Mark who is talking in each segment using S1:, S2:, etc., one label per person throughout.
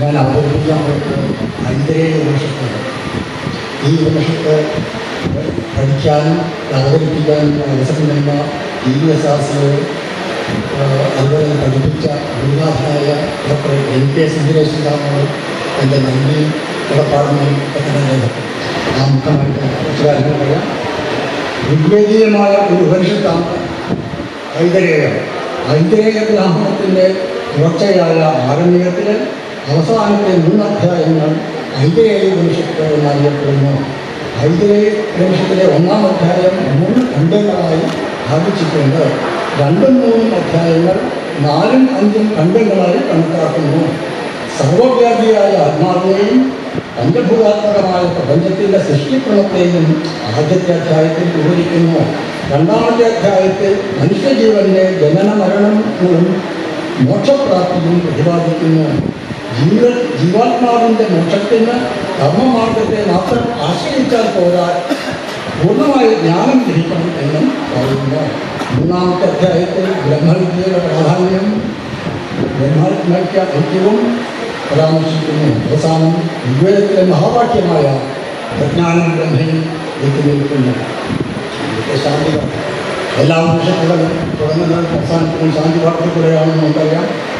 S1: ഞാൻ പോകുന്നത് ഐതരേയ ഉപനിഷത്തുണ്ട് ഈ ഉപനിഷത്ത് പഠിക്കാനും അവതരിപ്പിക്കാനും അവസരം നൽകുന്ന ടി എസ് ആർ ആസിലെ അതുപോലെ പഠിപ്പിച്ച ഗുരുനാഥനായ ഡോക്ടർ എൻ കെ സുന്ദരേശൻ സാറിനോട് എന്റെ നന്ദിയും ഉറപ്പാടുന്നതും ഒക്കെ തന്നെ. ആ മുഖമായിട്ട് കാര്യങ്ങൾ പറയാം. ഋഗ്വേദീയമായ ഒരു ഉപനിഷത്താണ് ഐതരേയം ഐതരേയ ബ്രാഹ്മണത്തിന്റെ തുടർച്ചയായ ആരണ്യത്തിൽ അവസാനത്തെ മൂന്ന് അധ്യായങ്ങൾ ഐതരേയ ഉപനിഷത്ത് എന്നറിയപ്പെടുന്നു. ഐതരേയ ഉപനിഷത്തിലെ ഒന്നാം അധ്യായം മൂന്ന് ഖണ്ഡങ്ങളായി ഭാഗിച്ചിട്ടുണ്ട്. രണ്ടും മൂന്നും അധ്യായങ്ങൾ നാലും അഞ്ചും ഖണ്ഡങ്ങളായി കണക്കാക്കുന്നു. സർവവ്യാപിയായ ആത്മാവിനെയും പഞ്ചഭൂതാത്മകമായ പ്രപഞ്ചത്തിന്റെ സൃഷ്ടിക്രമത്തെയും ആദ്യത്തെ അധ്യായത്തിൽ വിവരിക്കുന്നു. രണ്ടാമത്തെ അധ്യായത്തിൽ മനുഷ്യജീവന്റെ ജനന മരണങ്ങളും മോക്ഷപ്രാപ്തിയും പ്രതിപാദിക്കുന്നു. ജീവ ജീവാത്മാവിന്റെ മോക്ഷത്തിന് കർമ്മമാർഗത്തെ മാത്രം ആശ്രയിച്ചാൽ പോരാ. പൂർണമായ ജ്ഞാനം ലഭിക്കണം എന്നും പറയുന്നു. മൂന്നാമത്തെ അധ്യായത്തിൽ ബ്രഹ്മവിദ്യയുടെ പ്രാധാന്യം. ബ്രഹ്മാത്മയ്ക്ക് ഐക്യവും പരാമർശിക്കുന്നു. അവസാനം ഋഗ്വേദത്തിലെ മഹാവാക്യമായ പ്രജ്ഞാനം ബ്രഹ്മയും എത്തിനിൽക്കുന്നു. ശാന്തി എല്ലാ ഉപനിഷത്തുകളും തുടങ്ങുന്നത് അവസാനത്തിനും ശാന്തി വാർത്തക്കൂടെയാണെന്ന് നമുക്കറിയാം.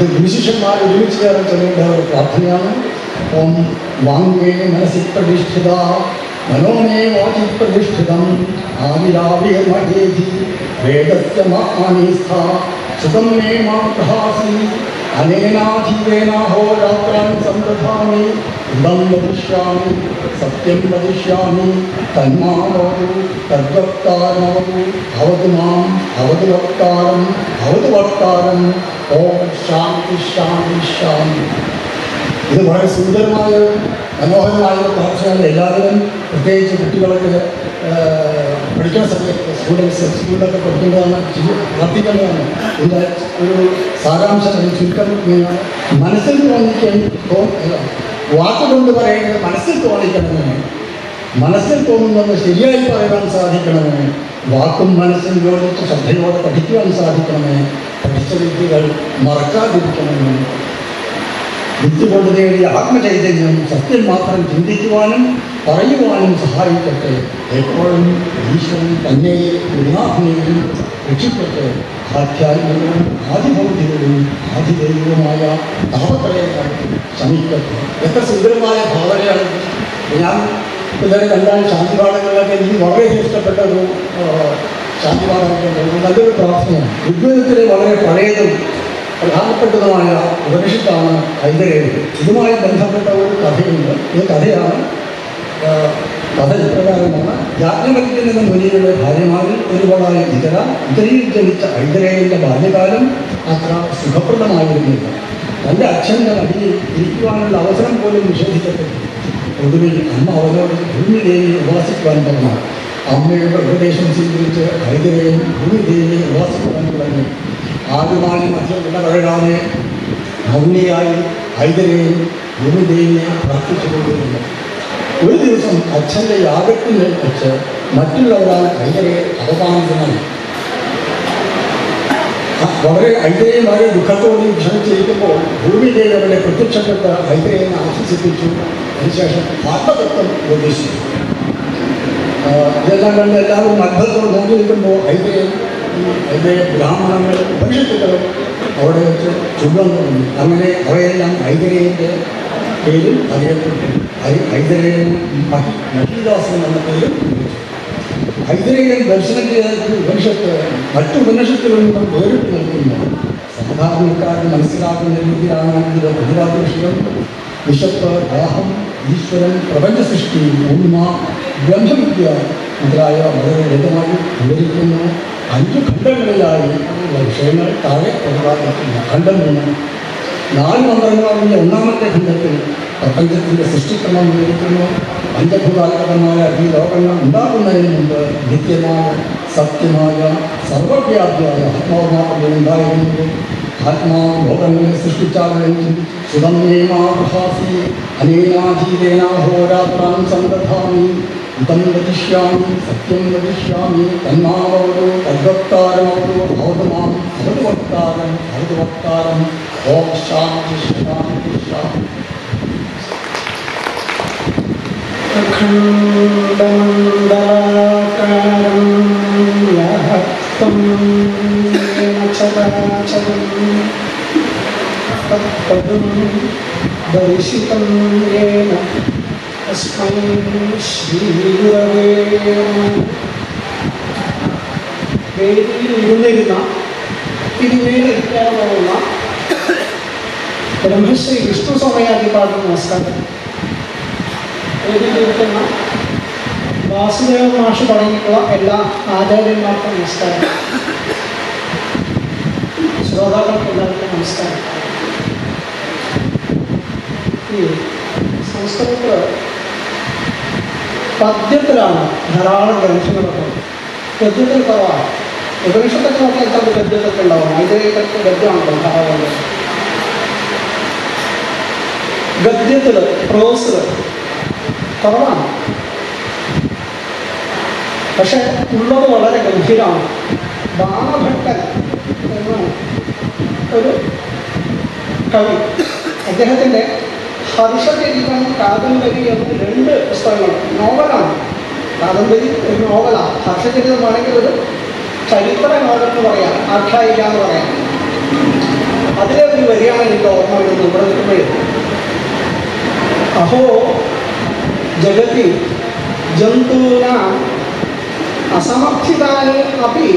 S1: दिग्विशिषमादिवीक्ष्यचलेढप्रार्थयामि ॐ वाङ्गे मनसि प्रतिष्ठिता मनो मे वाचि प्रतिष्ठितम् आविराविर्मठेधि वेदस्य സുഖം മേ മാ പ്രഹാസി അനേനാധീവേനാഹോരാത്രാൻ സന്തധാമി ഇതം വദിഷ്യാമി സത്യം വദിഷ്യാമി തന്മാവതു തദ്വക്താരമവതു ഭവതു മാം ഭവതു വക്താരം ഭവതു വക്താരം ഓം ശാന്തി ശാന്തി ശാന്തി. ഇത് വളരെ സുന്ദരമായ മനോഹരമായ പ്രാർത്ഥനകൾ എല്ലാവരും പ്രത്യേകിച്ച് കുട്ടികളൊക്കെ പഠിക്കുന്ന സമയത്ത് സ്റ്റുഡൻസ് സ്കൂളിലൊക്കെ പഠിക്കേണ്ടതാണ് പ്രാർത്ഥിക്കേണ്ടതാണ്. ഇതിന്റെ ഒരു സാരാംശം ചുരുക്കം. മനസ്സിൽ തോന്നിക്കാൻ തോ- വാക്കുകൊണ്ട് പറയുന്നത് മനസ്സിൽ തോന്നിക്കണമെന്ന്. മനസ്സിൽ തോന്നുന്നത് ശരിയായി പറയാൻ സാധിക്കണമെന്ന്. വാക്കും മനസ്സും യോജിച്ച് ശ്രദ്ധയോടെ പഠിക്കുവാൻ സാധിക്കണമെന്ന്. പഠിച്ച വിദ്യകൾ മറക്കാതിരിക്കണമെന്ന്. വിദ്യ കൊണ്ട് നേടിയ ആത്മചൈതന്യം സത്യം മാത്രം ചിന്തിക്കുവാനും പറയുവാനും സഹായിക്കട്ടെ. എപ്പോഴും ഈശ്വരൻ തന്നെയും ഗുരുനാഥനെയും രക്ഷിക്കട്ടെ. ആധ്യാത്മികവും ആദിഭൗതികവും ആദിദൈവവുമായ താപത്രയങ്ങൾ ശമിക്കട്ടെ. എത്ര സുന്ദരമായ ഭാവനയാണ്. ഞാൻ ഇതുവരെ കണ്ടാൽ ശാന്തിപാഠങ്ങളിലൊക്കെ എനിക്ക് വളരെ ഇഷ്ടപ്പെട്ട ഒരു ആ, ശാന്തിപാഠമൊക്കെ നല്ലൊരു പ്രാർത്ഥനയാണ്. ഋഗ്വേദത്തിലെ വളരെ പഴയതും പ്രധാനപ്പെട്ടതുമായ ഉപനിഷത്താണ് ഐതരേയം ഇതുമായി ബന്ധപ്പെട്ട ഒരു കഥയുണ്ട്. ഈ കഥയാണ് ആ, കഥ എന്ന മുനിയുടെ ഭാര്യമാരിൽ ഒരുപാടായ ഇതര. ഇതരയിൽ ജനിച്ച ഐതരേയന്റെ ബാല്യകാലം അത്ര സുഖപ്രദമായിരുന്നില്ല. തന്റെ അച്ഛന്റെ അടിയിൽ ഇരിക്കുവാനുള്ള അവസരം പോലും നിഷേധിക്കപ്പെട്ടു. ഒടുവിൽ അമ്മ അവരോട് ഭൂമിദേവിയെ ഉപാസിക്കുവാൻ പറഞ്ഞു. അമ്മയുടെ ഉപദേശം സ്വീകരിച്ച് ഐതരയും ഭൂമിദേവിയെ ഉപാസിക്കുവാൻ തുടങ്ങി ആദ്യമായി മധ്യം ഇടപഴകാതെ മൗനിയായി ഐതരയും ഭൂമിദേവിയെ പ്രാർത്ഥിച്ചുകൊണ്ടിരുന്നു. ഒരു ദിവസം അച്ഛന്റെ യാഗത്തിൽ വെച്ച് മറ്റുള്ളവരാൽ ഐതരയെ അപമാനിതനായി വളരെ ഐതരയും വളരെ ദുഃഖത്തോടെ ക്ഷണിച്ചിരിക്കുമ്പോൾ ഭൂമിദേവി അവരെ പ്രത്യക്ഷപ്പെട്ട് ഐതരയെ ആശ്വസിപ്പിച്ചു. അതിനുശേഷം ആത്മതത്വം ഉപദേശിച്ചു ഇതെല്ലാം കണ്ട് എല്ലാവരും അത്ഭുതത്തോട് നോക്കി നിൽക്കുമ്പോൾ ഐതരയും ഐതര ബ്രാഹ്മണങ്ങൾ ഉപനിഷത്തുക്കളും അവിടെ വെച്ച് ചുവന്നു അങ്ങനെ അവയെല്ലാം ഐതരേന്റെ പേരിൽ അറിയപ്പെട്ടു ഐ- ഐതരേയൻ മഹി മഹീദാസൻ എന്ന പേരിൽ വിളിച്ചു ഐതരേയൻ ദർശനം ചെയ്ത ഉപനിഷത്ത് മറ്റു ഉപനിഷത്തുകളിൽ നിന്നും വേറിട്ട് നിൽക്കുന്നു. സാധാരണക്കാരന് മനസ്സിലാക്കുന്ന രീതിയിലാണ് ഇതിലെ പ്രതിപാദ്യ വിഷയം വിശപ്പ് ദാഹം ഈശ്വരൻ പ്രപഞ്ച സൃഷ്ടി ഉണ്മ ബ്രഹ്മവിദ്യ മുതലായ വളരെ ലളിതമായി വിവരിക്കുന്നു. അഞ്ച് ഖണ്ഡങ്ങളിലായി വിഷയങ്ങൾ താഴെ പ്രതിപാദിക്കുന്ന ഖണ്ഡം മൂന്ന്. നാല് മന്ത്രങ്ങളാണെങ്കിൽ ഒന്നാമത്തെ ഖണ്ഡത്തിൽ പ്രപഞ്ചത്തിന്റെ സൃഷ്ടിക്രമം വിവരിക്കുന്നു പഞ്ചഭൂതാത്മകമായ ഈ ലോകങ്ങൾ ഉണ്ടാകുന്നതിന് മുമ്പ് നിത്യമായ സത്യമായ സർവവ്യാപിയായ ആത്മാവ് ഉണ്ടായിരുന്നു. ആത്മാവ് ലോകങ്ങളെ സന്തധാമി ഇതം വദിഷ്യാമി സത്യം വദിഷ്യാമി തന്മാവോ തദ്വക്താരമോടു ഭൗതമാം ഭവതു വക്താരം ഭവതു വക്താരം. ഓം ശാന്തി ശാന്തി
S2: ശാന്തി അഖണ്ഡമണ്ഡലാകാരം ലഹത്തം ചരാചരം തത്പദം ദർശിതം യേന തസ്മൈ ശ്രീഗുരവേ വേദിയിൽ ഇരുന്നിരുന്ന തിരുമേൽ എത്തിയാറുള്ള ബ്രഹ്മശ്രീ വിഷ്ണു സോമയാധിപാഠം നമസ്കാരം വേദിയിലിരിക്കുന്ന വാസുദേവ മാഷ് തുടങ്ങിയിട്ടുള്ള എല്ലാ ആചാര്യന്മാർക്കും നമസ്കാരം. ശ്രോതാക്കൾക്ക് എല്ലാവർക്കും നമസ്കാരം. ഈ സംസ്കൃതത്തിൽ പദ്യത്തിലാണ് ധാരാളം ഗ്രന്ഥങ്ങളൊക്കെ ഗദ്യത്തിൽ കുറവാണ്. ഉപനിഷത്തൊക്കെ നോക്കിയാൽ പദ്യത്തൊക്കെ ഉണ്ടാവും. ഐതിഹ്യത്തൊക്കെ ഗദ്യമാണല്ലോ ധാരാളം. ഗദ്യത്തിൽ പ്രോസിൽ കുറവാണ്. പക്ഷെ ഉള്ളത് വളരെ ഗംഭീരമാണ്. ബാണഭട്ടൻ എന്ന ഒരു കവി. അദ്ദേഹത്തിന്റെ ഹർഷചരിതം കാദംബരി എന്ന രണ്ട് പുസ്തകങ്ങൾ നോവലാണ്. കാദംബരി ഒരു നോവലാണ്. ഹർഷചരിതമാണെങ്കിൽ ഒരു ചരിത്ര നോവൽ എന്ന് പറയാം. ആഖ്യായിക എന്ന് പറയാം. അതിലെ ഒരു വരിയാണ് എനിക്ക് ഓർമ്മ വരുന്നത്. ഇവിടെ നിൽക്കുമ്പോഴേ. അഹോ ജഗതി ജന്തൂനാം അസമർത്ഥിതാനി അപ്പി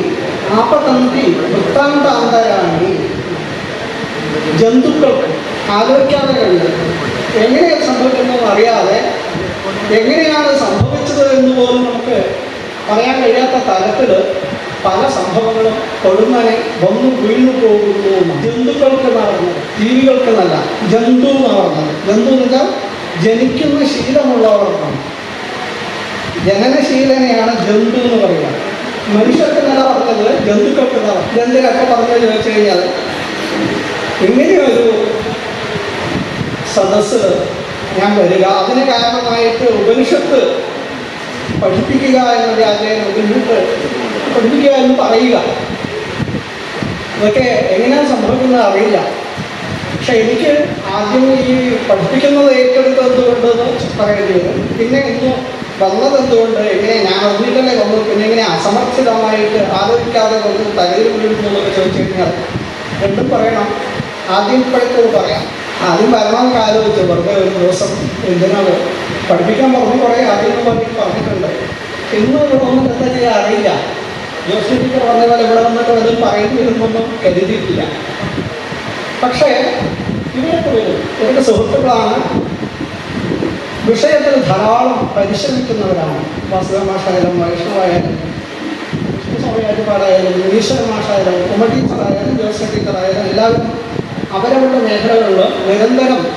S2: ആപതന്തി വൃത്താന്താന്തരാണി ജന്തുക്കൾക്ക് ആലോചിക്കാതെ കഴിയും എങ്ങനെയാണ് സംഭവിക്കുന്നതെന്ന് അറിയാതെ എങ്ങനെയാണ് സംഭവിച്ചത് എന്ന് പോലും നമുക്ക് പറയാൻ കഴിയാത്ത തരത്തിൽ പല സംഭവങ്ങളും കൊടുന്നനെ വന്നു വീണു പോകുന്നു. ജന്തുക്കൾക്ക് നടന്നത് ജീവികൾക്ക് നല്ല ജന്തു എന്ന് ജന്തു എന്ന് വെച്ചാൽ ജനിക്കുന്ന ശീലമുള്ളവർക്കാണ് ജനനശീലനെയാണ് ജന്തു എന്ന് പറയുക. മനുഷ്യർക്ക് നില പറഞ്ഞത്? ജന്തുക്കൾക്ക് നില ജന്തുക്കളൊക്കെ പറഞ്ഞു ചോദിച്ചു കഴിഞ്ഞാൽ? ഇങ്ങനെയൊരു സദസ്സ് ഞാൻ വരിക. അതിന് കാരണമായിട്ട് ഉപനിഷത്ത് പഠിപ്പിക്കുക എന്നൊരു അദ്ദേഹം ഉപനിഷത്ത് പഠിപ്പിക്കുക എന്ന് പറയുക. ഇതൊക്കെ എങ്ങനെയാണ് സംഭവിക്കുന്നത് അറിയില്ല. പക്ഷെ എനിക്ക് ആദ്യം ഈ പഠിപ്പിക്കുന്നത് ഏറ്റെടുത്തത് എന്തുകൊണ്ടെന്ന് പറയേണ്ടി വരും പിന്നെ ഇന്ന് വന്നത് എന്തുകൊണ്ട് എങ്ങനെ ഞാൻ അറിഞ്ഞിട്ടല്ലേ വന്നു പിന്നെ ഇങ്ങനെ അസമർത്ഥിതമായിട്ട് ആലോചിക്കാതെ വന്ന് തലയിൽ എന്നുള്ളത് ചോദിച്ചു കഴിഞ്ഞാൽ രണ്ടും പറയണം. ആദ്യം ഇപ്പോഴത്തേത് പറയാം. ആദ്യം വരണമെന്ന് ആലോചിച്ചു വെറുതെ ഒരു ദിവസം എന്തിനാണ് പഠിപ്പിക്കാൻ പറഞ്ഞു കുറേ ആദ്യം പറഞ്ഞ് പറഞ്ഞിട്ടുണ്ട്. ഇന്നും വന്നിട്ട് എന്താ ചെയ്യാൻ അറിയില്ല. ജോസ് ടീച്ചർ പറഞ്ഞ പോലെ ഇവിടെ വന്നിട്ട് വല്ലതും പറയേണ്ടി വരുന്നൊന്നും കരുതിയിട്ടില്ല. പക്ഷേ ഇവരൊക്കെ വരും എന്റെ സുഹൃത്തുക്കളാണ് വിഷയത്തിൽ ധാരാളം പരിശ്രമിക്കുന്നവരാണ്. വാസുദേവ മാഷായാലും വൈഷ്ണവായാലും ായാലും ഈശ്വര മാഷായാലും ഉമ ടീച്ചറായാലും ജോസഫ് ടീച്ചറായാലും എല്ലാവരും അവരവരുടെ മേഖലകളിൽ നിരന്തരം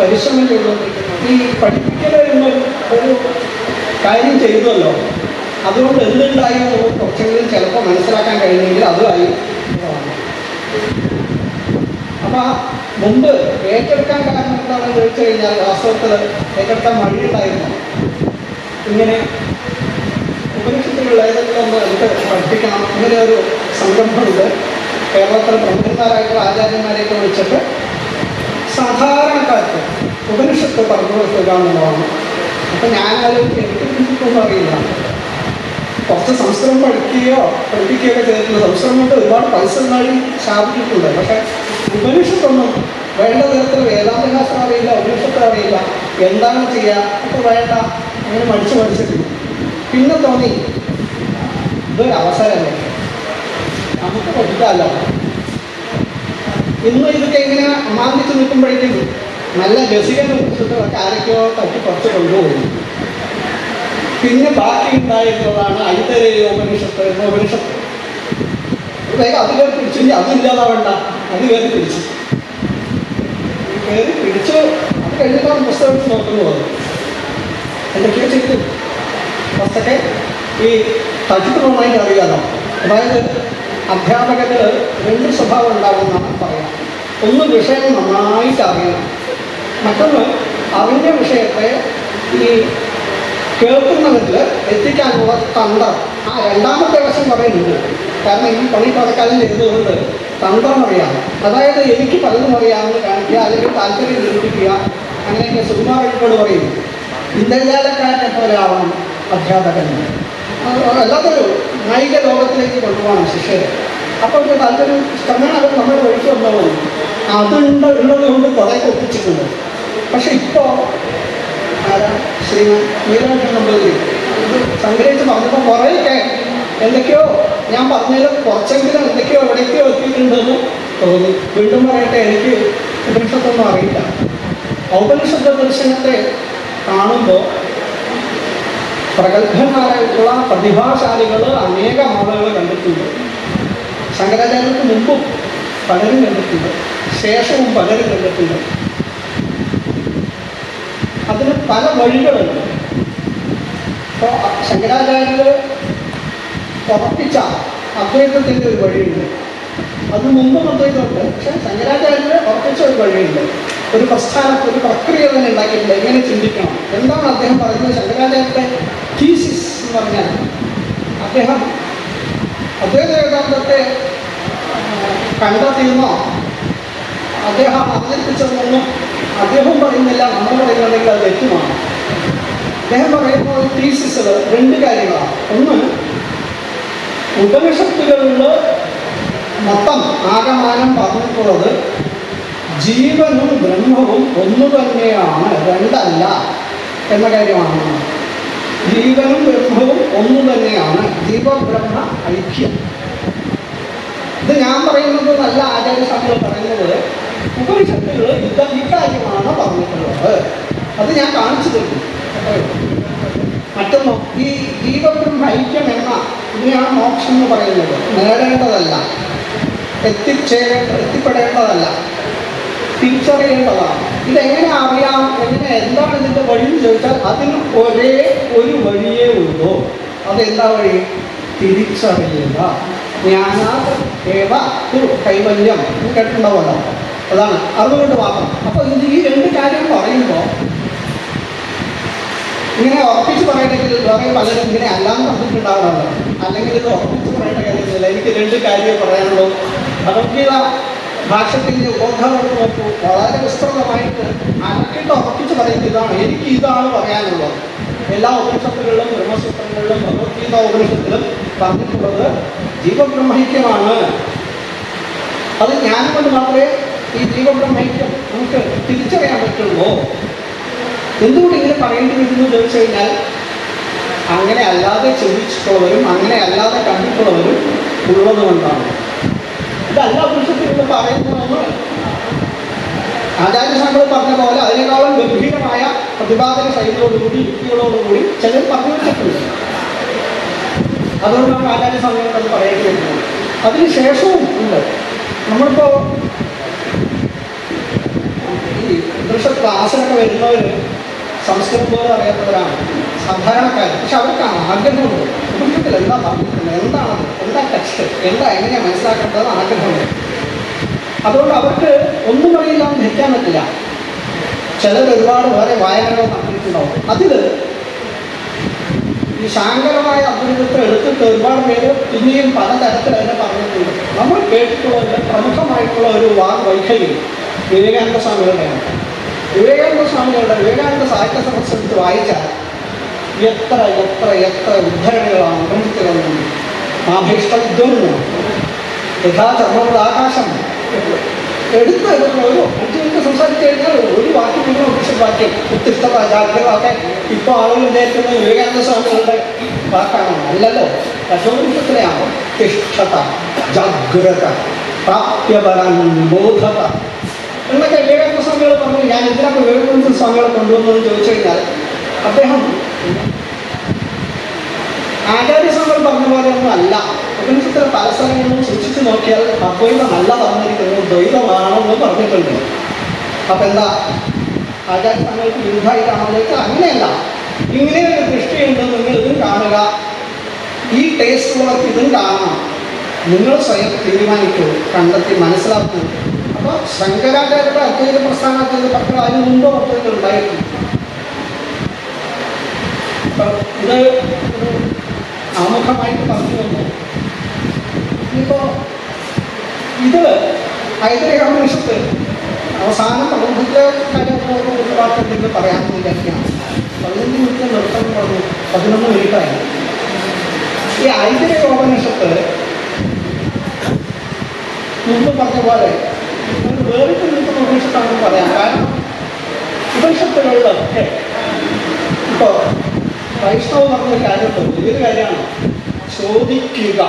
S2: പരിശ്രമം ചെയ്തുകൊണ്ടിരിക്കുന്നു. ഈ പഠിപ്പിക്കൽ എന്ന ഒരു കാര്യം ചെയ്തല്ലോ അതുകൊണ്ട് എന്തുണ്ടായി നമുക്ക് കുറച്ചെങ്കിലും ചിലപ്പോൾ മനസ്സിലാക്കാൻ കഴിഞ്ഞെങ്കിൽ അതുമായി അപ്പൊ മുമ്പ് ഏറ്റെടുക്കാൻ കാരണം എന്താണെന്ന് ചോദിച്ചു കഴിഞ്ഞാൽ വാസ്തവത്തിൽ ഏറ്റെടുക്കാൻ മടിയുണ്ടായിരുന്നു ഇങ്ങനെ ഉപനിഷത്തുകളിൽ ഏതെങ്കിലും ഒന്ന് എനിക്ക് പഠിപ്പിക്കണം ഇങ്ങനെ ഒരു സംരംഭമുണ്ട്. കേരളത്തിലെ പ്രമുഖന്മാരായിട്ടുള്ള ആചാര്യന്മാരെയൊക്കെ വിളിച്ചിട്ട് സാധാരണക്കാർക്ക് ഉപനിഷത്ത് പറഞ്ഞു കൊടുക്കുക എന്നുള്ളതാണ്. അപ്പം ഞാനാലും എനിക്ക് അറിയില്ല. കുറച്ച് സംസ്കൃതം പഠിക്കുകയോ പഠിപ്പിക്കുകയോ ഒക്കെ ചെയ്തിട്ടുണ്ട്. സംസ്കൃതം കൊണ്ട് ഒരുപാട് പൈസ നാടി സ്ഥാപിച്ചിട്ടുണ്ട്. പക്ഷേ ഉപനിഷത്തൊന്നും വേണ്ട തരത്തിൽ വേദാന്തശാസ്ത്രം അറിയില്ല ഉപനിഷത്ത് അറിയില്ല. എന്താണ് ചെയ്യുക അപ്പോൾ വേണ്ട. അങ്ങനെ മടിച്ച് മടിച്ചിട്ടില്ല. പിന്നെ തോന്നി ഇതൊരു അവസരമല്ലേ? നമുക്ക് പറ്റില്ല. ഇന്ന് ഇതൊക്കെ എങ്ങനെ അമാന്തിച്ച് നിൽക്കുമ്പോഴേക്കും നല്ല രസികൻ ഉപനിഷത്തുകളൊക്കെ ആരൊക്കെയോ തട്ടി കുറച്ച് കൊണ്ടുപോകുന്നു. പിന്നെ ബാക്കി ഉണ്ടായിരുന്നതാണ് ഐതരേയ ഉപനിഷത്ത് ഉപനിഷത്ത്. അതിലേക്ക് അത് കയറി അതില്ലാതാവണ്ട അത് കയറി പിടിച്ചു. കയറി പിടിച്ചു. അത് കഴിഞ്ഞിട്ടാണ് പുസ്തകം എടുത്ത് നോക്കുന്നത് എന്തൊക്കെയോ ചെയ്തു. ഫസ്റ്റൊക്കെ ഈ തട്ടിപ്പ് നന്നായിട്ട് അറിയാലോ. അതായത് അധ്യാപകന് രണ്ട് സ്വഭാവം ഉണ്ടാകുമെന്നാണ് പറയാം. ഒന്ന് വിഷയം നന്നായിട്ട് അറിയണം. മറ്റൊന്ന് അറിഞ്ഞ വിഷയത്തെ ഈ കേൾക്കുന്നവരിൽ എത്തിക്കാനുള്ള തന്ത്രം. ആ രണ്ടാമത്തെ വശം പറയുന്നുണ്ട് കാരണം ഈ പണി പതക്കാലം ചെയ്തതുകൊണ്ട് തന്ത്രം അറിയാം. അതായത് എനിക്ക് പലതും അറിയാമെന്ന് കാണിക്കുക അല്ലെങ്കിൽ താല്പര്യം നിരൂപിക്കുക അങ്ങനെയൊക്കെ സുകുമാർ വഴിപാട് പറയും. ഇന്ദ്രജാലക്കാരനെ പോലെ ആവണം അധ്യാപകൻ. അല്ലാത്തൊരു നായിക ലോകത്തിലേക്ക് കൊണ്ടുപോകണം ശിഷ്യരെ. അപ്പോൾ ഒരു നല്ലൊരു ഇഷ്ടമാണ് അവർ നമ്മൾ ഒഴിച്ചു വന്നോളും അതുണ്ട് ഉള്ളത് കൊണ്ട് കുറേ ഒപ്പിച്ചിട്ടുണ്ട്. പക്ഷെ ഇപ്പോൾ ആരാ? ശ്രീമാൻ നീലകണ്ഠൻ നമ്പൂതിരി സംഗ്രഹിച്ച് പറഞ്ഞപ്പോൾ കുറേയൊക്കെ എന്തൊക്കെയോ ഞാൻ പറഞ്ഞതിൽ കുറച്ചെങ്കിലും എന്തൊക്കെയോ എവിടേക്കോ എത്തിയിട്ടുണ്ടെന്ന് തോന്നി. വീണ്ടും പറയട്ടെ എനിക്ക് ഉപനിഷത്തൊന്നും അറിയില്ല. ഔപനിഷത്ത് ദർശനത്തെ കാണുമ്പോൾ പ്രഗത്ഭന്മാരായിട്ടുള്ള പ്രതിഭാശാലികൾ അനേകം ആളുകൾ കണ്ടിട്ടുണ്ട്. ശങ്കരാചാര്യർക്ക് മുമ്പും പലരും കണ്ടിട്ടുണ്ട്. ശേഷവും പലരും കണ്ടിട്ടുണ്ട്. അതിന് പല വഴികളുണ്ട്. അപ്പോൾ ശങ്കരാചാര്യർ ഉറപ്പിച്ച അദ്വൈതത്തിന്റെ ഒരു വഴിയുണ്ട്. അത് മുമ്പും അദ്വൈതമുണ്ട് പക്ഷെ ശങ്കരാചാര്യന് പ്രവർത്തിച്ച ഒരു വഴിയുണ്ട്. ഒരു പ്രസ്ഥാനം ഒരു പ്രക്രിയ തന്നെ ഉണ്ടാക്കിയിട്ടുണ്ട് എങ്ങനെ ചിന്തിക്കണം? എന്താണ് അദ്ദേഹം പറയുന്നത്? ശങ്കരാചാര്യത്തെ തീസിസ് എന്ന് പറഞ്ഞാൽ അദ്ദേഹം അദ്വൈത വേദാന്തത്തെ കണ്ടെത്തിയെന്നോ അദ്ദേഹം അവതരിപ്പിച്ചതെന്നൊന്നും അദ്ദേഹം പറയുന്നില്ല നമ്മൾ പറയുന്നുണ്ടെങ്കിൽ അത് തെറ്റുമാണ്. അദ്ദേഹം പറയുമ്പോൾ തീസിസുകൾ രണ്ട് കാര്യങ്ങളാണ്. ഒന്ന് ഉപനിഷത്തുകളിൽ മൊത്തം ആകമാനം പറഞ്ഞിട്ടുള്ളത് ജീവനും ബ്രഹ്മവും ഒന്നു തന്നെയാണ് രണ്ടല്ല എന്ന കാര്യമാണ്. ജീവനും ബ്രഹ്മവും ഒന്നു തന്നെയാണ് ജീവബ്രഹ്മ ഐക്യം. ഇത് ഞാൻ പറയുന്നത് നല്ല ആചാര്യസ്വാമികൾ പറയുന്നത് ഉപനിഷത്തുകൾ ഇത് ഇക്കാര്യമാണ് പറഞ്ഞിട്ടുള്ളത്. അത് ഞാൻ കാണിച്ചു തരുന്നു. മറ്റൊന്ന് ഈ ജീവബ്രഹ്മ ഐക്യം എന്ന ഇതിനെയാണ് മോക്ഷം എന്ന് പറയുന്നത് നേടേണ്ടതല്ല എത്തിച്ചേരേണ്ട എത്തിപ്പെടേണ്ടതല്ല. തിരിച്ചറിയേണ്ടതാണ്. ഇതെങ്ങനെ അറിയാം? എങ്ങനെ എന്താണ് ഇതിന്റെ വഴി എന്ന് ചോദിച്ചാൽ അതിന് ഒരേ ഒരു വഴിയേ ഉള്ളൂ. അതെന്താ വഴി? തിരിച്ചറിയുക. ജ്ഞാന കൈവല്യം കേട്ടിട്ടുണ്ടാവുമല്ലോ. അതാണ്. അതുകൊണ്ട് മാത്രം. അപ്പോൾ ഇത് ഈ രണ്ട് കാര്യം പറയുമ്പോൾ ഇങ്ങനെ ഉറപ്പിച്ച് പറയണമെങ്കിൽ വേറെ പലരും ഇങ്ങനെ അല്ലാന്ന് പറഞ്ഞിട്ടുണ്ടാവാറുണ്ട് അല്ലെങ്കിൽ ഇത് ഉറപ്പിച്ച് പറയേണ്ട കാര്യമില്ല. എനിക്ക് രണ്ട് കാര്യമേ പറയാനുള്ളൂ. ഭഗവത്ഗീത ഭാഷത്തിന്റെ ഉപോദ്ധാനം നോക്കൂ. വളരെ വിസ്തൃതമായിട്ട് അനക്കിട്ട് ഉറപ്പിച്ച് പറയുന്നത് ഇതാണ്. എനിക്ക് ഇതാണ് പറയാനുള്ളത്. എല്ലാ ഉപനിഷത്തുകളിലും ബ്രഹ്മസൂത്രങ്ങളിലും ഭഗവത്ഗീത ഉപനിഷത്തിലും പറഞ്ഞിട്ടുള്ളത് ജീവബ്രഹ്മൈക്യമാണ്. അത് ഞാൻ കൊണ്ട് മാത്രമേ ഈ ജീവബ്രഹ്മൈക്യം നമുക്ക് തിരിച്ചറിയാൻ പറ്റുള്ളൂ. എന്തുകൊണ്ട് ഇങ്ങനെ പറയേണ്ടി വരുന്നു ചോദിച്ചു കഴിഞ്ഞാൽ അങ്ങനെ അല്ലാതെ ചിന്തിച്ചിട്ടുള്ളവരും അങ്ങനെ അല്ലാതെ കണ്ടിട്ടുള്ളവരും ഉള്ളത് കൊണ്ടാണ് ഇതല്ല പുരുഷത്തിൽ പറയുന്നതെന്ന് ആചാര്യ സംഘം പറഞ്ഞ പോലെ അതിനേക്കാളും ഗംഭീരമായ പ്രതിപാദന ശൈലിയോടുകൂടി യുക്തികളോടുകൂടി ചിലർ പറഞ്ഞു വെച്ചിട്ടുണ്ട്. അതുകൊണ്ടാണ് സംഘം അത് പറയേണ്ടി വരുന്നത് അതിന് ശേഷവും ഉണ്ട്. നമ്മളിപ്പോ ഈ ദൃശ്യ ക്ലാസ്സിലൊക്കെ വരുന്നവർ സംസ്കൃതം പോലും അറിയാത്തവരാണ് സാധാരണക്കാർ പക്ഷെ അവർക്ക് ആഗ്രഹമുണ്ട്. കുടുംബത്തിൽ എന്താ പറഞ്ഞിരിക്കുന്നത്? എന്താണത്? എന്താ ടെക്സ്റ്റ് എന്താ എങ്ങനെയാണ് മനസ്സിലാക്കേണ്ടത് ആഗ്രഹമുണ്ട്. അതുകൊണ്ട് അവർക്ക് ഒന്നും അറിയില്ല എന്ന് ധരിക്കാൻ പറ്റില്ല. ചിലർ ഒരുപാട് വേറെ വായനകൾ നടത്തിയിട്ടുണ്ടാവും. അതിൽ ഈ ശാങ്കരമായ അഭിനയത്തെ എടുത്തിട്ട് ഒരുപാട് പേര് പിന്നെയും പലതരത്തിൽ അതിനെ പറഞ്ഞിട്ടുണ്ട്. നമ്മൾ കേട്ടിട്ടുള്ള പ്രമുഖമായിട്ടുള്ള ഒരു വാഗ് വൈഖരി വിവേകാനന്ദ സ്വാമികളുടെയാണ്. വിവേകാനന്ദ സ്വാമികളുടെ വിവേകാനന്ദ സാഹിത്യ സദസ് വായിച്ചാൽ എത്ര എത്ര എത്ര ഉദ്ധരണികളാണ് ഉപനിഷത്തുകളിൽ ആഭീഷ്ടവിദ്വം യഥാ ചർമ്മമുള്ള ആകാശം എടുത്ത് എടുക്കുന്ന ഒരു അഞ്ച് മിനിറ്റ് സംസാരിച്ചു കഴിഞ്ഞാൽ ഒരു വാക്യം മുഴുവൻ ഉപനിഷത്ത് വാക്യം ഉത്തിഷ്ടത ജാഗ്രത ഒക്കെ ഇപ്പോൾ ആളുകൾ വിചാരിക്കുന്നത് വിവേകാനന്ദ സ്വാമികളുടെ വാക്കാണ്. അല്ലല്ലോ. കശോപനിഷത്തിലെയാണ് തിഷ്ഠത ജാഗ്രത പ്രാപ്യപരം ബോധത. എന്നൊക്കെ വിവേകാനന്ദ സ്വാമികൾ പറഞ്ഞു ഞാൻ എന്തിനാണ് വിവേകാനന്ദ സ്വാമികളെ കൊണ്ടുവന്നതെന്ന് ചോദിച്ചു കഴിഞ്ഞാൽ അദ്ദേഹം ആചാര്യസ്വാമികൾ പറഞ്ഞ പോലെ ഒന്നും അല്ല. ഉപനിഷത്തിൽ പല സ്ഥലങ്ങളിലും സൂക്ഷിച്ചു നോക്കിയാൽ അദ്വൈതമല്ല പറഞ്ഞിരിക്കുന്നത് ദ്വൈതമാണെന്ന് പറഞ്ഞിട്ടുണ്ട്. അപ്പൊ എന്താ? ആചാര്യസ്വാമികൾക്ക് വിരുദ്ധമായിട്ടാണോ ചോദിച്ചാൽ അങ്ങനെയല്ല. ഇങ്ങനെ ഒരു ദൃഷ്ടിയുണ്ട് നിങ്ങൾ ഇതും കാണുക. ഈ ടേസ്റ്റ് ഉള്ളവർക്ക് ഇതും കാണണം. നിങ്ങൾ സ്വയം തീരുമാനിക്കൂ കണ്ടെത്തി മനസ്സിലാക്കൂ. അപ്പോൾ ശങ്കരാചാര്യരുടെ അദ്വൈത പ്രസ്ഥാനത്തിൽ പത്ര അതിന് മുമ്പ് ഉണ്ടായിട്ടുണ്ട് ഇത് ഒരു ആമുഖമായിട്ട് പറഞ്ഞു വന്നു. ഇപ്പോ ഇത് ഐതിഹ്യകർമ്മനിഷത്ത് അവസാന അവസാനം കാര്യം നമുക്ക് ഒരു വാക്ക് എന്തെങ്കിലും പറയാമെന്ന് വിചാരിക്കാം പതിനഞ്ച് മിനിറ്റ് നിർത്തം പറഞ്ഞു. പതിനൊന്ന് മിനിറ്റായി ഈ ഐതിഹ്യ യോഗനിഷത്ത് മുമ്പ് പറഞ്ഞ പോലെ ഒരു വേറിട്ട് നിൽക്കുന്ന ഉപനിഷത്താണെന്ന് പറയാം. കാരണം ഉപനിഷത്തുകളിലൊക്കെ ഇപ്പോൾ വൈഷ്ണവ് പറഞ്ഞൊരു കാര്യമുണ്ട് ഏത് കാര്യമാണ് ചോദിക്കുക.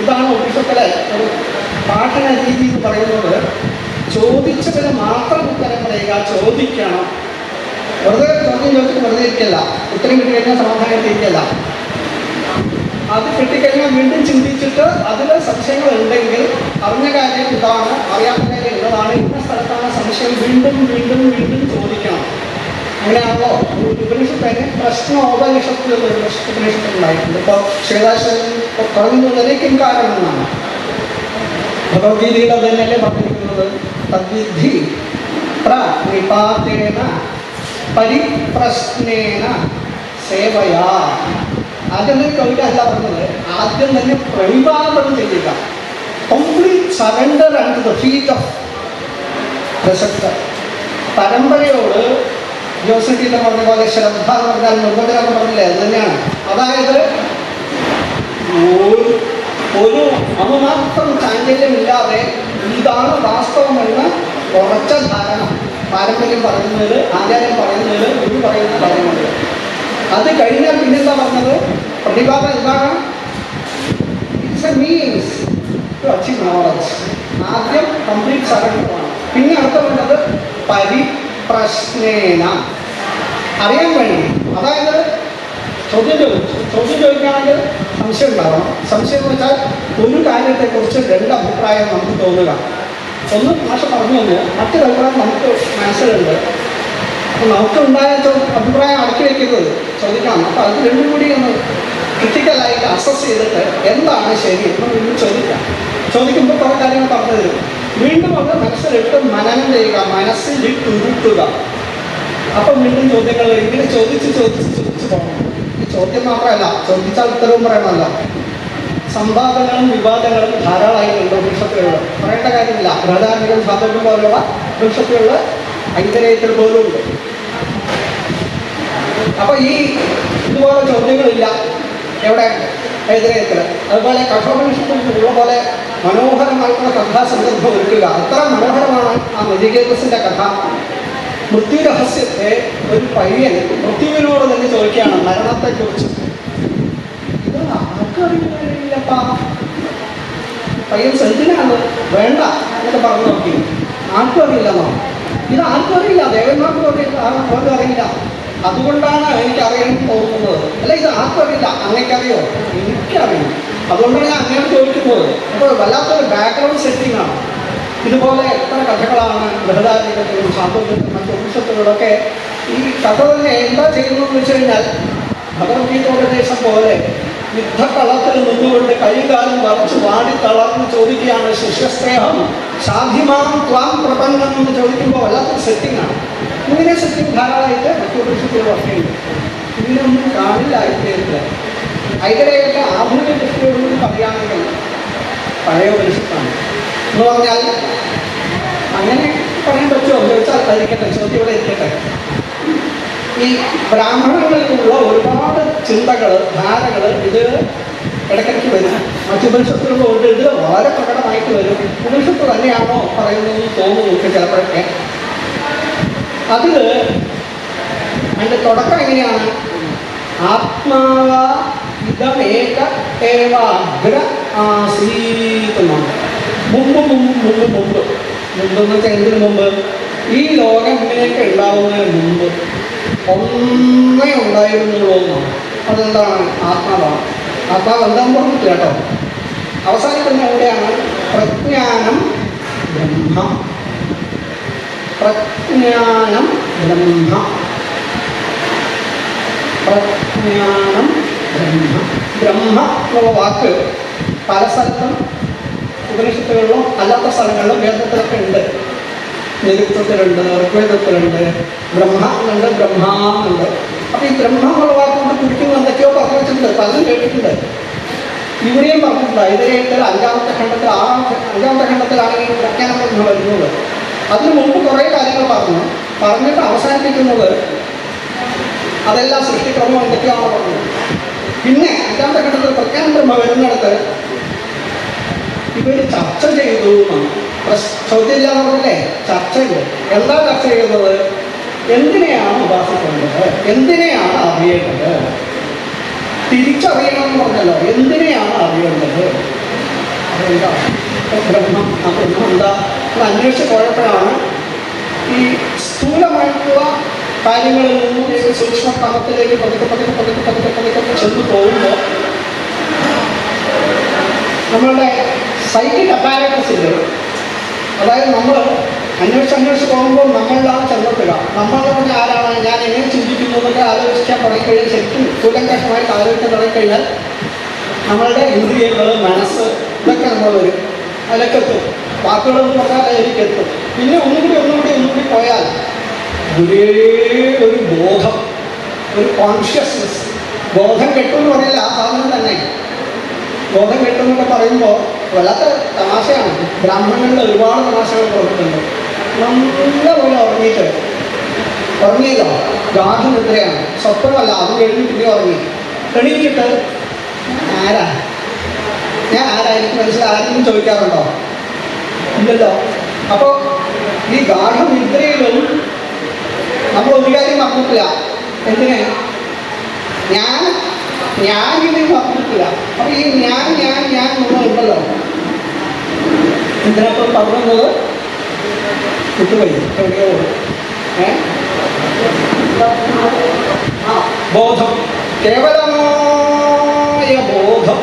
S2: ഇതാണ് ഉപനിഷത്തിലെ ഒരു പാഠന രീതി എന്ന് പറയുന്നത്. ചോദിച്ചതിന് മാത്രം ഉത്തരം പറയുക ചോദിക്കണം. വെറുതെ ചോദ്യം ചോദിച്ചിട്ട് വെറുതെ ഇരിക്കല്ല. ഉത്തരം കിട്ടി കഴിഞ്ഞാൽ സമാധാനം ഇരിക്കല്ല. അത് കിട്ടിക്കഴിഞ്ഞാൽ വീണ്ടും ചിന്തിച്ചിട്ട് അതിൽ സംശയങ്ങൾ ഉണ്ടെങ്കിൽ അറിഞ്ഞ കാര്യം ഇതാണ് അറിയാത്ത കാര്യം ഇന്നതാണ് ഇന്ന സ്ഥലത്താണ് സംശയം. വീണ്ടും വീണ്ടും വീണ്ടും ചോദിക്കണം അങ്ങനെയാണല്ലോ. ഉപനിഷത്തിന് പ്രശ്നോപനിഷത്ത് എന്നൊരു ഉപനിഷത്ത് ഉണ്ടായിട്ടുണ്ട് ഇപ്പോൾ ശ്വേതാശ്വരൻ തുടങ്ങുന്നതിലേക്കും കിംകാരം എന്നാണ് ഭഗവത്ഗീതയിൽ അത് തന്നെയല്ലേ പറഞ്ഞിരിക്കുന്നത്? തദ്വിധി പ്രനിപാതേന പരിപ്രശ്നേന സേവയാ. ആദ്യം തന്നെ കവിത അല്ല പറഞ്ഞത്. ആദ്യം തന്നെ പ്രണിപാതം ചെയ്യുക. Complete surrender and the feet of പ്രസക്ത പരമ്പരയോട് ജോസഫ് ടീച്ചർ പറഞ്ഞ പോലെ ശ്രദ്ധ പറഞ്ഞാൽ നിർവചനം പറഞ്ഞില്ലേ? അത് തന്നെയാണ്. അതായത് ഒരു ഒരു അണുമാത്രം ചാഞ്ചല്യമില്ലാതെ ഇതാണ് വാസ്തവമെന്ന് ഉറച്ച ധാരണ. പാരമ്പര്യം പറയുന്നത് ആചാര്യം പറയുന്നത് ഗുരു പറയുന്ന കാര്യമുണ്ട്. അത് കഴിഞ്ഞാൽ പിന്നെന്താ പറഞ്ഞത്? പ്രതിഭാത എന്താണ്? It's a means to achieve knowledge ആദ്യം കംപ്ലീറ്റ് സറണ്ടറാണ് പിന്നെ അടുത്ത പറഞ്ഞത് പരിപ്രശ്നേന അറിയാൻ വേണ്ടി അതായത് ചോദ്യം ചോദിച്ചു ചോദ്യം ചോദിക്കുകയാണെങ്കിൽ സംശയം ഉണ്ടാവണം. സംശയം എന്ന് വെച്ചാൽ ഒരു കാര്യത്തെക്കുറിച്ച് രണ്ട് അഭിപ്രായം നമുക്ക് തോന്നുക. ഒന്ന് ഭാഷ പറഞ്ഞു തന്നെ. മറ്റൊരു അഭിപ്രായം നമുക്ക് മനസ്സിലുണ്ട്. അപ്പോൾ നമുക്ക് ഉണ്ടായ അഭിപ്രായം അടക്കി വയ്ക്കരുത് ചോദിക്കണം അപ്പോൾ അത് രണ്ടും കൂടി ഒന്ന് ക്രിട്ടിക്കലായിട്ട് അസസ് ചെയ്തിട്ട് എന്താണ് ശരി എന്ന് വീണ്ടും ചോദിക്കാം. ചോദിക്കുമ്പോൾ കുറേ കാര്യങ്ങൾ പറഞ്ഞു തരും. വീണ്ടും അത് മനസ്സിലിട്ട് മനനം ചെയ്യുക മനസ്സിൽ ഉരുട്ടുക. അപ്പം വീണ്ടും ചോദ്യങ്ങൾ ഇങ്ങനെ ചോദിച്ച് ചോദിച്ച് ചോദിച്ച് പോകണം. ചോദ്യം മാത്രമല്ല ചോദിച്ചാൽ ഉത്തരവും പറയണമല്ലോ. സംവാദങ്ങളും വിവാദങ്ങളും ധാരാളമായിട്ടുണ്ട് വൃക്ഷത്തിലുള്ള പറയേണ്ട കാര്യമില്ല. പ്രധാനികൾ സാധനം പോലുള്ള വൃക്ഷത്തിലുള്ള ഐതരേയത്തിൽ പോലും ഉണ്ട്. അപ്പൊ ഈ ഇതുപോലെ ചോദ്യങ്ങളില്ല എവിടെ? ഐതരേയത്തിൽ അതുപോലെ കഠോപനിഷത്തിൽ ഉള്ള പോലെ മനോഹരമായിട്ടുള്ള കഥാസന്ദർഭം ഒരുക്കുക അത്ര മനോഹരമാണ് ആ നജികേതസിന്റെ കഥ. മൃത്യുരഹസ്യത്തെ ഒരു പയ്യൻ മൃത്യുവിനോട് തന്നെ ചോദിക്കുകയാണ് മരണത്തെക്കുറിച്ച് ഇത് ആർക്കും അറിയില്ലപ്പാ പയ്യൻ സെന്തിനാണ് വേണ്ട എന്നൊക്കെ പറഞ്ഞു നോക്കി. ആർക്കും അറിയില്ലെന്നോ ഇത് ആർക്കും അറിയില്ല ദേവന്മാർക്കും അറിയില്ല ആർക്കും അറിയില്ല. അതുകൊണ്ടാണ് എനിക്ക് അറിയാൻ തോന്നുന്നത് അല്ല ഇത് ആർക്കും അറിയില്ല അറിയോ എനിക്കറിയും അതുകൊണ്ടാണ് അങ്ങനെ ചോദിക്കുന്നത്? അപ്പോൾ വല്ലാത്തൊരു ബാക്ക്ഗ്രൗണ്ട് സെറ്റിംഗ് ആണ്. ഇതുപോലെ എത്ര കഥകളാണ് ബൃഹദാരികത്തിലും സാന്ത്വനത്തിലും മറ്റു ഉപനിഷത്തുകളൊക്കെ ഈ കഥ തന്നെ എന്താ ചെയ്യുന്നതെന്ന് വെച്ച് കഴിഞ്ഞാൽ ഭഗവത്ഗീതോപദേശം പോലെ യുദ്ധക്കളത്തിൽ നിന്നുകൊണ്ട് കൈകാലം വറച്ച് വാടി തളർന്ന് ചോദിക്കുകയാണ് ശിഷ്യസ്നേഹം. സാധ്യമാം ത്വാം പ്രപന്നം എന്ന് ചോദിക്കുമ്പോൾ വല്ലാത്തൊരു സെറ്റിംഗാണ് ഇങ്ങനെ സെറ്റിംഗ് ധാരാളമായിട്ട് മറ്റു ഉപനിഷത്തുകൾ വർക്കുന്നുണ്ട് ഇതിനൊന്നും കാണില്ല ഐതിഹ്യത്തിൽ ഐതിഹ്യമൊക്കെ ആധുനിക ദൃഷ്ടിയോടുകൂടി പറയുകയാണെങ്കിൽ പഴയ ഉപനിഷത്താണ് എന്ന് പറഞ്ഞാൽ അങ്ങനെ പറയാൻ പറ്റുമോ? ചോദിച്ചാൽ കഴിക്കട്ടെ ചോദ്യം ഇവിടെ ഇരിക്കട്ടെ. ഈ ബ്രാഹ്മണങ്ങളിലുള്ള ഒരുപാട് ചിന്തകൾ ധാരകൾ ഇത് ഇടയ്ക്കിടയ്ക്ക് വരും. മറ്റു ഉപനിഷത്തുകളിലുണ്ട് ഇത് വളരെ പ്രകടമായിട്ട് വരും. ഉപനിഷത്ത് തന്നെയാണോ പറയുന്നതെന്ന് തോന്നുന്നു ചിലപ്പോഴൊക്കെ. അതിൽ അതിന്റെ തുടക്കം എങ്ങനെയാണ്? ആത്മാവ ഇതമേക ഏവാഗ്ര ആശ്രീതമാണ്. മുമ്പ് മുമ്പ് മുമ്പ് മുമ്പ്. മുമ്പ് എന്ന് വെച്ചാൽ മുമ്പ്? ഈ ലോകം ഇങ്ങനെയൊക്കെ ഉണ്ടാവുന്നതിന് മുമ്പ്. ഒന്നേ ഉണ്ടായിരുന്നുള്ളൂ അതെന്താണ്? ആത്മാവാണ്. ആത്മാവ് എന്താണെന്ന് പറഞ്ഞിട്ടില്ല കേട്ടോ. അവസാനിക്കുന്ന എവിടെയാണ് പ്രജ്ഞാനം ബ്രഹ്മ. പ്രജ്ഞാനം ബ്രഹ്മ. പ്രജ്ഞാനം ബ്രഹ്മ ബ്രഹ്മ എന്നുള്ള വാക്ക് പല സ്ഥലത്തും ഉപനിഷത്തുകളിലും അല്ലാത്ത സ്ഥലങ്ങളിലും വേദത്തിലൊക്കെ ഉണ്ട്. നിരുത്വത്തിലുണ്ട് ഋഗ്വേദത്തിലുണ്ട്. ബ്രഹ്മ എന്നുണ്ട് ബ്രഹ്മാന്നുണ്ട് അപ്പൊ ഈ ബ്രഹ്മ എന്നുള്ള വാക്ക് കൊണ്ട് കുടിക്കുന്ന എന്തൊക്കെയോ പറഞ്ഞു വെച്ചിട്ടുണ്ട് പലരും കേട്ടിട്ടുണ്ട്. ഇവിടെയും പറഞ്ഞിട്ടുണ്ട് ഇതിലേക്ക് അഞ്ചാമത്തെ ഖണ്ഡത്തിൽ ആറാമത്തെ അഞ്ചാമത്തെ ഖണ്ഡത്തിലാണെങ്കിൽ പ്രജ്ഞാനം എന്ന് വരുന്നത്. അതിനു മുമ്പ് കുറേ കാര്യങ്ങൾ പറഞ്ഞു. പറഞ്ഞിട്ട് അവസാനിപ്പിക്കുന്നത് അതെല്ലാം സൃഷ്ടിക്രമം എന്തൊക്കെയാണോ പറഞ്ഞത് പിന്നെ അഞ്ചാമത്തെ ഘട്ടത്തിൽ പ്രഖ്യാപനം വരുന്നിടത്ത് ഇവർ ചർച്ച ചെയ്തു ചോദ്യമില്ല എന്ന് പറഞ്ഞല്ലേ? ചർച്ച ചെയ്തു. എന്താ ചർച്ച ചെയ്യുന്നത്? എന്തിനെയാണ് ഉപാസിക്കേണ്ടത്? എന്തിനെയാണ് അറിയേണ്ടത്? തിരിച്ചറിയണം എന്ന് പറഞ്ഞല്ലോ. എന്തിനെയാണ് അറിയേണ്ടത്? അതെന്താ? ബ്രഹ്മം ആ ബ്രഹ്മം എന്താ? അന്വേഷിച്ച് പോയപ്പോഴാണ് ഈ സ്ഥൂലമായിട്ടുള്ള കാര്യങ്ങളിൽ ഈ സൂക്ഷ്മ ക്രമത്തിലേക്ക് പതുക്കെ പതുക്കെ പതുക്കെ പതുക്കെ പതുക്കെ ചെന്ന് പോകുമ്പോൾ നമ്മളുടെ സൈക്കിക് ഇല്ല? അതായത് നമ്മൾ അന്വേഷിച്ച് അന്വേഷിച്ച് പോകുമ്പോൾ നമ്മളിലാണ് ചെന്നപ്പെടുക നമ്മളെന്ന് പറഞ്ഞാൽ ആരാണ് ഞാൻ എങ്ങനെ ചിന്തിക്കുന്നു എന്നൊക്കെ ആലോചിക്കാൻ തുടങ്ങിക്കഴിഞ്ഞാൽ ശരിക്കും കൂലങ്കഷമായിട്ട് ആലോചിക്കാൻ തുടങ്ങിക്കഴിഞ്ഞാൽ നമ്മളുടെ ഇന്ദ്രിയങ്ങൾ മനസ്സ് ഇതൊക്കെ നമ്മൾ വരും. അതിലൊക്കെ എത്തും. വാക്കുകളെന്ന് പറഞ്ഞാൽ അതിലേക്ക് എത്തും. പിന്നെ ഒന്നുകൂടി ഒന്നുകൂടി ഒന്നുകൂടി പോയാൽ ഒരേ ഒരു ബോധം ഒരു കോൺഷ്യസ്നെസ് ബോധം കെട്ടുമെന്ന് പറയില്ല ആ സാധനം തന്നെ. ബോധം കെട്ടുന്നൊക്കെ പറയുമ്പോൾ വല്ലാത്ത തമാശയാണ്. ബ്രാഹ്മണങ്ങളിൽ ഒരുപാട് തമാശകൾ പറഞ്ഞിട്ടുണ്ട് നല്ല പോലെ ഉറങ്ങിയിട്ട് ഉറങ്ങിയല്ലോ ഗാഠനിദ്രയാണ് സ്വപ്നമല്ല അത് കഴിഞ്ഞ് പിന്നെ ഉറങ്ങി. എണീറ്റിട്ട് ആരാ? ഞാൻ ആരായിരിക്കും മനസ്സിൽ ആരെങ്കിലും ചോദിക്കാറുണ്ടോ? ഇല്ലല്ലോ. അപ്പോൾ ഈ ഗാഠനിദ്രയിലും നമ്മൾ ഒരു കാര്യം മറന്നിട്ടില്ല എന്തിനാ? ഞാൻ ഞാൻ ഇതിൽ മറന്നിട്ടില്ല അപ്പൊ ഈ ഞാൻ ഞാൻ ഞാൻ ഉണ്ടല്ലോ ഇതിനപ്പം പറഞ്ഞത്? വിട്ടുപോയി എവിടെയോ ബോധം. കേവലമായ ബോധം?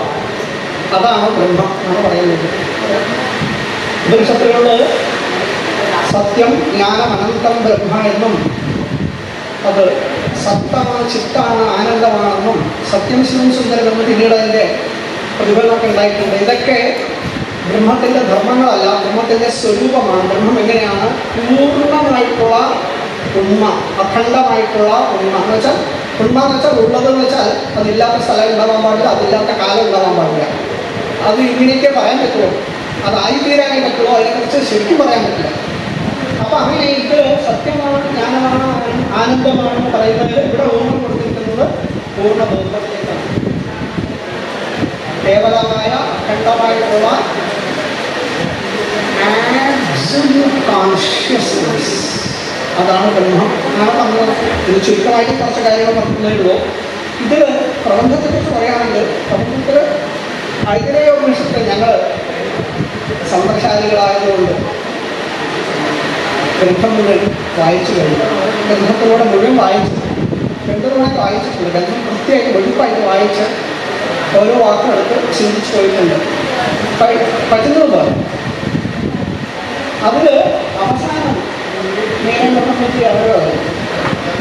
S2: അതാണ് ബ്രഹ്മം എന്ന് പറയുന്നത്. ഉപനിഷത്തുകളിൽ സത്യം ജ്ഞാനം അനന്തം ബ്രഹ്മ എന്നും. അത് സത്താണ് ചിത്താണ് ആനന്ദമാണെന്നും സത്യം ശിവം സുന്ദരമെന്ന് പിന്നീട് അതിന്റെ പ്രതിഫലമൊക്കെ ഉണ്ടായിട്ടുണ്ട്. ഇതൊക്കെ ബ്രഹ്മത്തിന്റെ ധർമ്മങ്ങളല്ല ബ്രഹ്മത്തിന്റെ സ്വരൂപമാണ്. ബ്രഹ്മം എങ്ങനെയാണ്? പൂർണമായിട്ടുള്ള ഉണ്മ അഖണ്ഡമായിട്ടുള്ള ഉണ്മ എന്ന് വെച്ചാൽ ഉണ്മ എന്ന് വെച്ചാൽ ഉള്ളതെന്ന് വെച്ചാൽ അതില്ലാത്ത സ്ഥലം ഉണ്ടാവാൻ പാടില്ല അതില്ലാത്ത കാലം ഉണ്ടാവാൻ പാടില്ല. അത് ഇങ്ങനെയൊക്കെ പറയാൻ പറ്റുള്ളൂ അതായിത്തീരാനേ പറ്റുള്ളൂ അതിനെക്കുറിച്ച് ശരിക്കും പറയാൻ പറ്റില്ല. അപ്പൊ അങ്ങനെ ഇത് സത്യമാണ് ജ്ഞാനമാണ് ആനന്ദമാണ് പറയുന്നത് ഇവിടെ ഓർമ്മ കൊടുത്തിരിക്കുന്നത് പൂർണ ബോധത്തിലേക്കാണ് കേവലമായ അഖണ്ഡമായിട്ടുള്ള അതാണ് ബ്രഹ്മം. എന്നാണ് പറഞ്ഞത് ഇത് ചുരുക്കമായിട്ട് കുറച്ച് കാര്യങ്ങൾ പറഞ്ഞതേ ഉള്ളൂ. ഇത് പ്രബന്ധത്തെക്കുറിച്ച് പറയുകയാണെങ്കിൽ പ്രബന്ധത്തിൽ ഐതിരേയ ഉപനിഷത്തിൽ ഞങ്ങൾ സന്ദർശാലികളായതുകൊണ്ട് ഗ്രന്ഥം മുഴുവൻ വായിച്ചു കഴിഞ്ഞു. ഗ്രന്ഥത്തിലൂടെ മുഴുവൻ വായിച്ചു. ഗ്രന്ഥത്തിലൂടെ വായിച്ചിട്ടുണ്ട് ഗ്രന്ഥം കൃത്യമായിട്ട് വെളുപ്പായിട്ട് വായിച്ച് ഓരോ വാക്കുകളെടുത്ത് ചിന്തിച്ചു പോയിട്ടുണ്ട്. പറ്റുന്നത് പോലെ. അതിൽ അവസാനം നേരിടുന്ന പറ്റി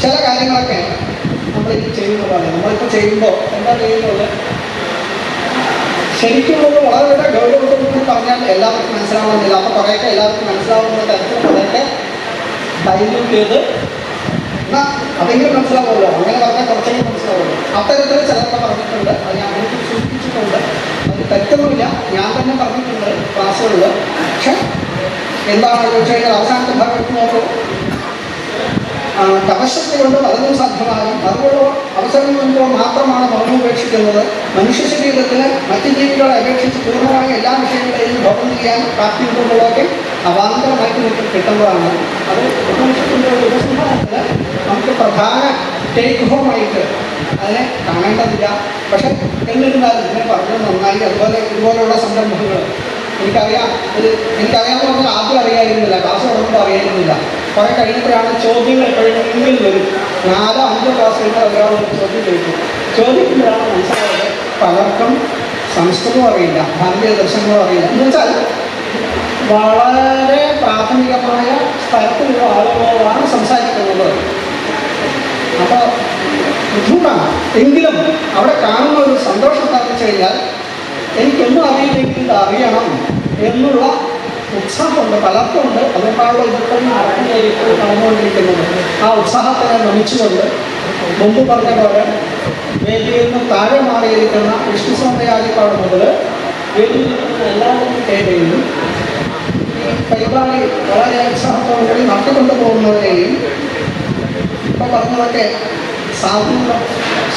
S2: ചില കാര്യങ്ങളൊക്കെ നമ്മൾ ചെയ്യുന്ന പോലെ. നമ്മളിപ്പോൾ ചെയ്യുമ്പോൾ എന്താ ചെയ്യുന്നത്? ശരിക്കും ഒന്ന് വളരെ ഗൗരവത്തോടുകൂടി പറഞ്ഞാൽ എല്ലാവർക്കും മനസ്സിലാവണമെന്നില്ല അപ്പോൾ കുറേയൊക്കെ എല്ലാവർക്കും മനസ്സിലാവുന്ന തരത്തിൽ കുറേയൊക്കെ ഡൈല്യൂട്ട് ചെയ്ത് എന്നാ അതെങ്കിലും മനസ്സിലാവുമല്ലോ? അങ്ങനെ പറഞ്ഞാൽ കുറച്ചെങ്കിലും മനസ്സിലാവുമല്ലോ. അത്തരത്തിൽ ചിലർക്ക് പറഞ്ഞിട്ടുണ്ട്. അത് ഞാൻ എനിക്ക് സൂചിപ്പിച്ചിട്ടുണ്ട്. അത് തെറ്റൊന്നുമില്ല ഞാൻ തന്നെ പറഞ്ഞിട്ടുണ്ട് ക്ലാസ്സുകളിൽ. പക്ഷെ എന്താണെന്ന് ചോദിച്ചു കഴിഞ്ഞാൽ അവസാനത്തെ ഭാഗം എടുത്തു നോക്കൂ. തപശക്തി കൊണ്ട് പലതും സാധ്യമാകും അതുകൊണ്ട് അവസരം വരുമ്പോൾ മാത്രമാണ് മൗനം ഉപേക്ഷിക്കുന്നത്. മനുഷ്യ ശരീരത്തിന് മറ്റു ജീവികളെ അപേക്ഷിച്ച് പൂർണമായ എല്ലാ വിഷയങ്ങളെയും ഭവനം ചെയ്യാൻ പ്രാപ്തിയുണ്ടെന്നുള്ളതൊക്കെ അവാന്തരമായിട്ട് നമുക്ക് കിട്ടുന്നതാണ്. അത് ഉപനിഷത്തിന്റെ ഒരു ഉപസംഹാരത്തിൽ നമുക്ക് പ്രധാന ടേക്ക് ഹോം ആയിട്ട് അതിനെ കാണേണ്ടതില്ല. പക്ഷെ എന്നിരുന്നാലും ഇതിനെ പറഞ്ഞത് നന്നായി. അതുപോലെ ഇതുപോലെയുള്ള സംരംഭങ്ങൾ എനിക്കറിയാം. ഇത് എനിക്കറിയാമെന്ന് പറഞ്ഞാൽ ആദ്യം അറിയായിരുന്നില്ല. ക്ലാസ് തുടങ്ങുമ്പോൾ അറിയായിരുന്നില്ല. കുറെ കഴിഞ്ഞപ്പോഴാണ് ചോദ്യങ്ങൾ എപ്പോഴും എപ്പോഴെങ്കിലും വരും. നാലോ അഞ്ചോ ക്ലാസ് കഴിഞ്ഞാൽ ഒരാൾ ഒരു ചോദ്യം ചോദിക്കും. ചോദിക്കുമ്പോഴാണ് മനസ്സിലായത് പലർക്കും സംസ്കൃതവും അറിയില്ല. ഭാരതീയ ദർശനങ്ങളും അറിയില്ല. എന്ന് വെച്ചാൽ വളരെ പ്രാഥമികമായ സ്ഥലത്തിലുള്ള ആളുകളോടാണ് സംസാരിക്കുന്നത്. അപ്പോൾ ബുദ്ധിമുട്ടാണ്. എങ്കിലും അവിടെ കാണുന്ന ഒരു സന്തോഷം വെച്ച് കഴിഞ്ഞാൽ എനിക്കൊന്നും അറിയില്ലെങ്കിൽ ഇത് അറിയണം എന്നുള്ള ഉത്സാഹമുണ്ട് പലർക്കുമുണ്ട് അതിനേക്കാളുള്ള ഇതൊക്കെ നടന്നുകൊണ്ടിരിക്കുന്നത് നടന്നുകൊണ്ടിരിക്കുന്നത്. ആ ഉത്സാഹത്തിനെ നമിച്ചുകൊണ്ട് മുമ്പ് പറഞ്ഞ പോലെ വേദിയിൽ നിന്ന് താഴെ മാറിയിരിക്കുന്ന വിഷ്ണു സൗന്ദര്യാദിപ്പാട് മുതൽ വേദിയിൽ നിന്ന് എല്ലാവരും ഈ പരിപാടി വളരെ ഉത്സാഹത്തോടുകൂടി നടത്തിക്കൊണ്ടു പോകുന്നവരെയും ഇപ്പൊ പറഞ്ഞതൊക്കെ സാധുത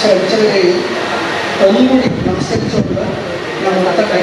S2: ശ്രമിച്ചതിനെയും ഒന്നും കൂടി നമസ്കരിച്ചുകൊണ്ട് ഞാൻ നിർത്തട്ടെ